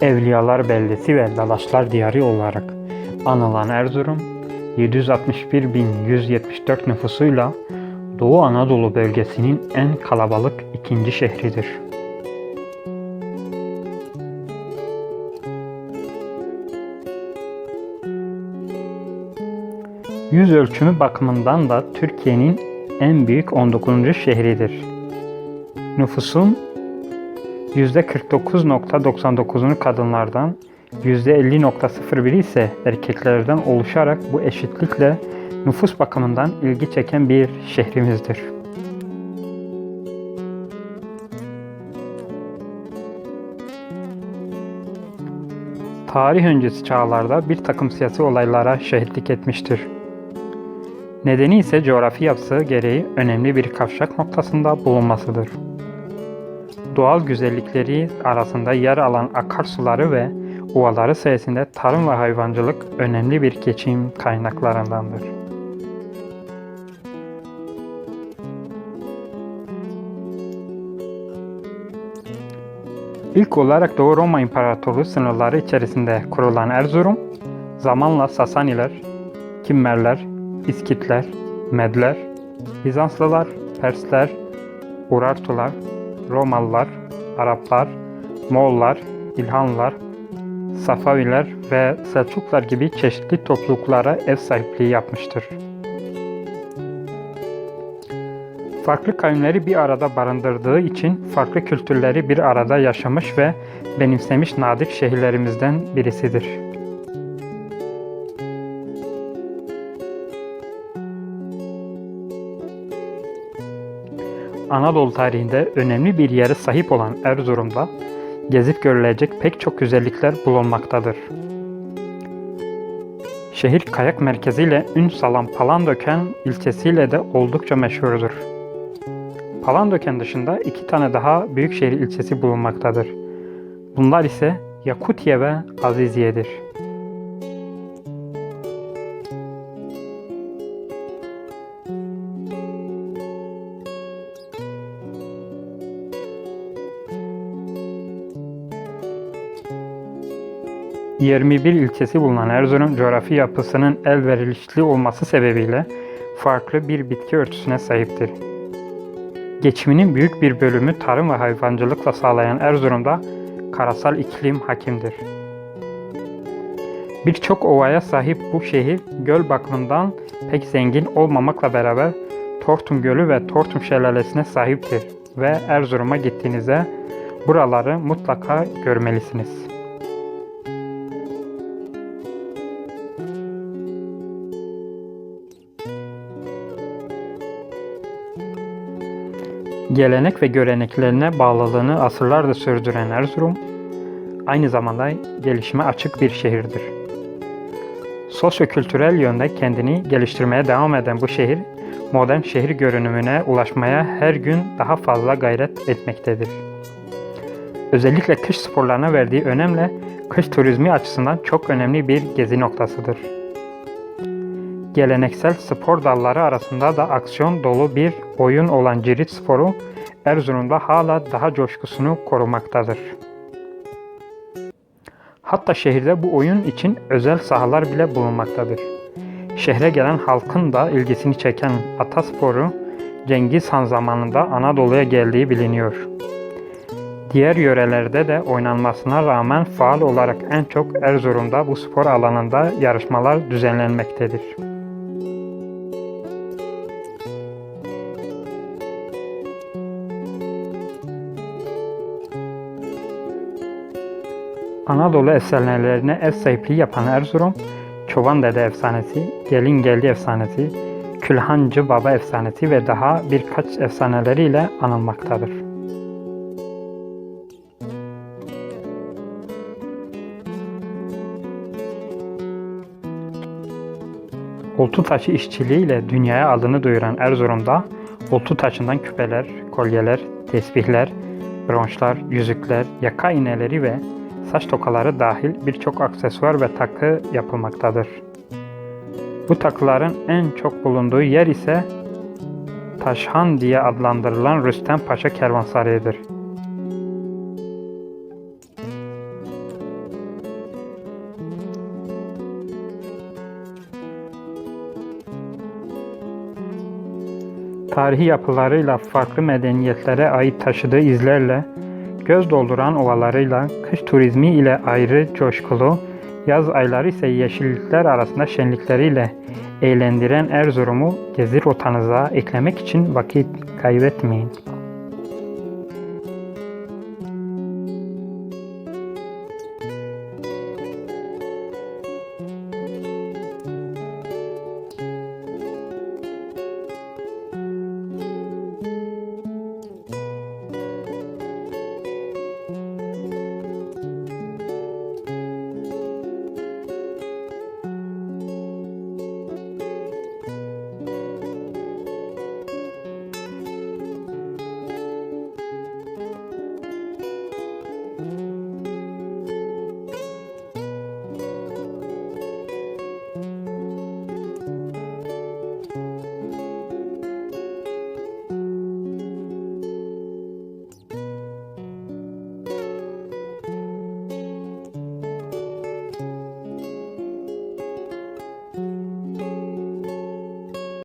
Evliyalar beldesi ve Dalaşlar diyarı olarak anılan Erzurum, 761.174 nüfusuyla Doğu Anadolu bölgesinin en kalabalık ikinci şehridir. Yüz ölçümü bakımından da Türkiye'nin en büyük 19. şehridir. Nüfusun %49.99'unu kadınlardan, %50.01'i ise erkeklerden oluşarak bu eşitlikle nüfus bakımından ilgi çeken bir şehrimizdir. Tarih öncesi çağlarda bir takım siyasi olaylara şahitlik etmiştir. Nedeni ise coğrafi yapısı gereği önemli bir kavşak noktasında bulunmasıdır doğal güzellikleri arasında yer alan akarsuları ve ovaları sayesinde tarım ve hayvancılık önemli bir geçim kaynaklarındandır. İlk olarak Doğu Roma İmparatorluğu sınırları içerisinde kurulan Erzurum, zamanla Sasaniler, Kimmerler, İskitler, Medler, Bizanslılar, Persler, Urartular, Romalılar, Araplar, Moğollar, İlhanlılar, Safaviler ve Selçuklar gibi çeşitli topluluklara ev sahipliği yapmıştır. Farklı kavimleri bir arada barındırdığı için farklı kültürleri bir arada yaşamış ve benimsemiş nadir şehirlerimizden birisidir. Anadolu tarihinde önemli bir yere sahip olan Erzurum'da gezip görülecek pek çok güzellikler bulunmaktadır. Şehir kayak merkeziyle ün salan Palandöken ilçesiyle de oldukça meşhurdur. Palandöken dışında iki tane daha büyükşehir ilçesi bulunmaktadır. Bunlar ise Yakutiye ve Aziziye'dir. ...21 ilçesi bulunan Erzurum coğrafi yapısının elverişli olması sebebiyle farklı bir bitki örtüsüne sahiptir. Geçiminin büyük bir bölümü tarım ve hayvancılıkla sağlayan Erzurum'da karasal iklim hakimdir. Birçok ovaya sahip bu şehir göl bakımından pek zengin olmamakla beraber Tortum Gölü ve Tortum Şelalesi'ne sahiptir ve Erzurum'a gittiğinizde buraları mutlaka görmelisiniz. Gelenek ve göreneklerine bağlılığını asırlardır sürdüren Erzurum, aynı zamanda gelişime açık bir şehirdir. Sosyo-kültürel yönde kendini geliştirmeye devam eden bu şehir, modern şehir görünümüne ulaşmaya her gün daha fazla gayret etmektedir. Özellikle kış sporlarına verdiği önemle kış turizmi açısından çok önemli bir gezi noktasıdır. Geleneksel spor dalları arasında da aksiyon dolu bir oyun olan cirit sporu Erzurum'da hala daha coşkusunu korumaktadır. Hatta şehirde bu oyun için özel sahalar bile bulunmaktadır. Şehre gelen halkın da ilgisini çeken atasporu Cengiz Han zamanında Anadolu'ya geldiği biliniyor. Diğer yörelerde de oynanmasına rağmen faal olarak en çok Erzurum'da bu spor alanında yarışmalar düzenlenmektedir. Anadolu efsanelerine ev sahipliği yapan Erzurum, Çoban Dede efsanesi, Gelin Geldi efsanesi, Külhancı Baba efsanesi ve daha birkaç efsaneleriyle anılmaktadır. Oltu taşı işçiliğiyle dünyaya adını duyuran Erzurum'da oltu taşından küpeler, kolyeler, tesbihler, bronşlar, yüzükler, yaka iğneleri ve saç tokaları dahil birçok aksesuar ve takı yapılmaktadır. Bu takıların en çok bulunduğu yer ise Taşhan diye adlandırılan Rüstem Paşa Kervansarayı'dır. Tarihi yapılarıyla farklı medeniyetlere ait taşıdığı izlerle, göz dolduran ovalarıyla, kış turizmi ile ayrı coşkulu, yaz ayları ise yeşillikler arasında şenlikleriyle eğlendiren Erzurum'u gezi rotanıza eklemek için vakit kaybetmeyin.